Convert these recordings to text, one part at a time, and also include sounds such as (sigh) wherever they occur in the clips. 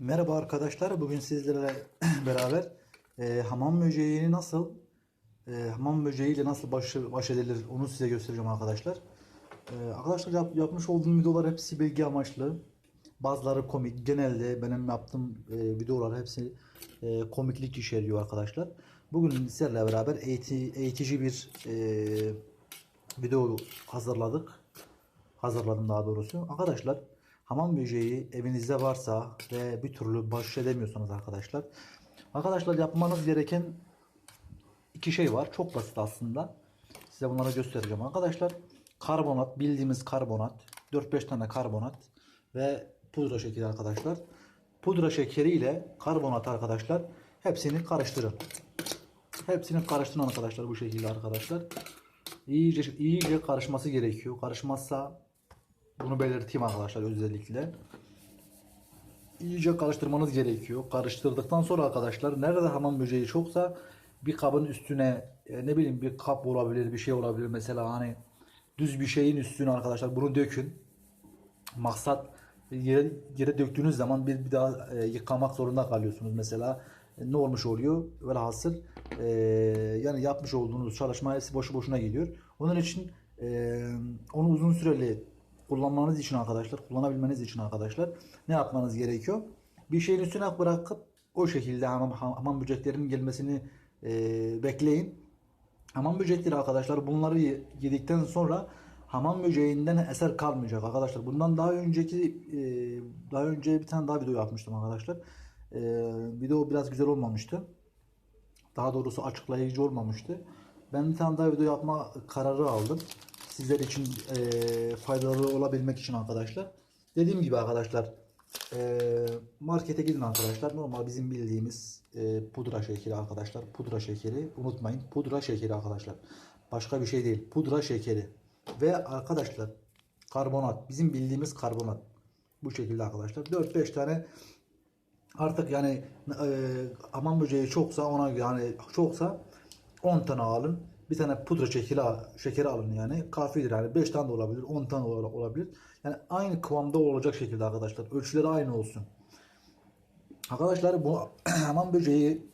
Merhaba arkadaşlar. Bugün sizlerle (clears throat) beraber e, hamam böceğini nasıl e, hamam böceğiyle nasıl baş, baş edilir onu size göstereceğim arkadaşlar. E, arkadaşlar yap- yapmış olduğum videolar hepsi bilgi amaçlı. Bazıları komik. Genelde benim yaptığım e, videolar hepsi e, komiklik içeriyor arkadaşlar. Bugün sizlerle beraber eğiti- eğitici bir e, video hazırladık hazırladım daha doğrusu. Arkadaşlar hamam böceği evinizde varsa ve bir türlü baş edemiyorsanız arkadaşlar. Arkadaşlar yapmanız gereken iki şey var. Çok basit aslında. Size bunları göstereceğim arkadaşlar. Karbonat, bildiğimiz karbonat. 4-5 tane karbonat ve pudra şekeri arkadaşlar. Pudra şekeri ile karbonat arkadaşlar hepsini karıştırın. Hepsini karıştırın arkadaşlar bu şekilde arkadaşlar. İyice iyice karışması gerekiyor. Karışmazsa bunu belirteyim arkadaşlar özellikle. İyice karıştırmanız gerekiyor. Karıştırdıktan sonra arkadaşlar nerede hamam böceği çoksa bir kabın üstüne e, ne bileyim bir kap olabilir bir şey olabilir mesela hani düz bir şeyin üstüne arkadaşlar bunu dökün. Maksat yere, yere döktüğünüz zaman bir, bir daha e, yıkamak zorunda kalıyorsunuz mesela. E, ne olmuş oluyor? Velhasıl e, yani yapmış olduğunuz çalışma hepsi boşu boşuna gidiyor. Onun için e, onu uzun süreli kullanmanız için arkadaşlar, kullanabilmeniz için arkadaşlar ne yapmanız gerekiyor? Bir şeyin üstüne bırakıp o şekilde hamam, hamam böceklerinin gelmesini e, bekleyin. Hamam böcekleri arkadaşlar bunları ye- yedikten sonra hamam böceğinden eser kalmayacak arkadaşlar. Bundan daha önceki e, daha önce bir tane daha video yapmıştım arkadaşlar. E, video biraz güzel olmamıştı. Daha doğrusu açıklayıcı olmamıştı. Ben bir tane daha video yapma kararı aldım. Sizler için e, faydalı olabilmek için arkadaşlar. Dediğim gibi arkadaşlar e, markete gidin arkadaşlar. Normal bizim bildiğimiz e, pudra şekeri arkadaşlar. Pudra şekeri unutmayın. Pudra şekeri arkadaşlar. Başka bir şey değil. Pudra şekeri. Ve arkadaşlar karbonat. Bizim bildiğimiz karbonat. Bu şekilde arkadaşlar. 4-5 tane Artık yani e, aman böceği çoksa ona yani çoksa 10 tane alın. Bir tane pudra şekeri, şekeri alın yani. Kafidir yani 5 tane de olabilir, 10 tane de olabilir. Yani aynı kıvamda olacak şekilde arkadaşlar. Ölçüleri aynı olsun. Arkadaşlar bu (clears throat) hamam böceği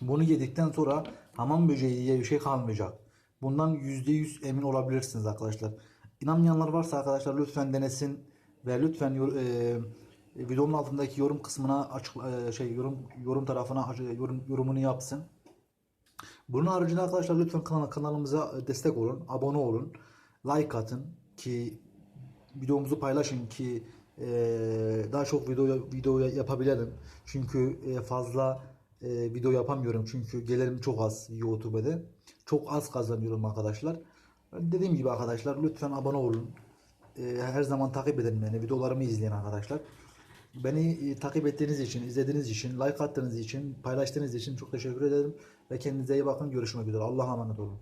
bunu yedikten sonra hamam böceği diye bir şey kalmayacak. Bundan %100 emin olabilirsiniz arkadaşlar. İnanmayanlar varsa arkadaşlar lütfen denesin ve lütfen e, videonun altındaki yorum kısmına açık e, şey yorum yorum tarafına yorum yorumunu yapsın. Bunun haricinde arkadaşlar lütfen kanal, kanalımıza destek olun, abone olun, like atın ki videomuzu paylaşın ki e, daha çok video video yapabilelim. Çünkü e, fazla e, video yapamıyorum çünkü gelirim çok az YouTube'da. Çok az kazanıyorum arkadaşlar. Dediğim gibi arkadaşlar lütfen abone olun. E, her zaman takip edin beni. Videolarımı izleyin arkadaşlar. Beni e, takip ettiğiniz için, izlediğiniz için, like attığınız için, paylaştığınız için çok teşekkür ederim. Ve kendinize iyi bakın. Görüşmek üzere. Allah'a emanet olun.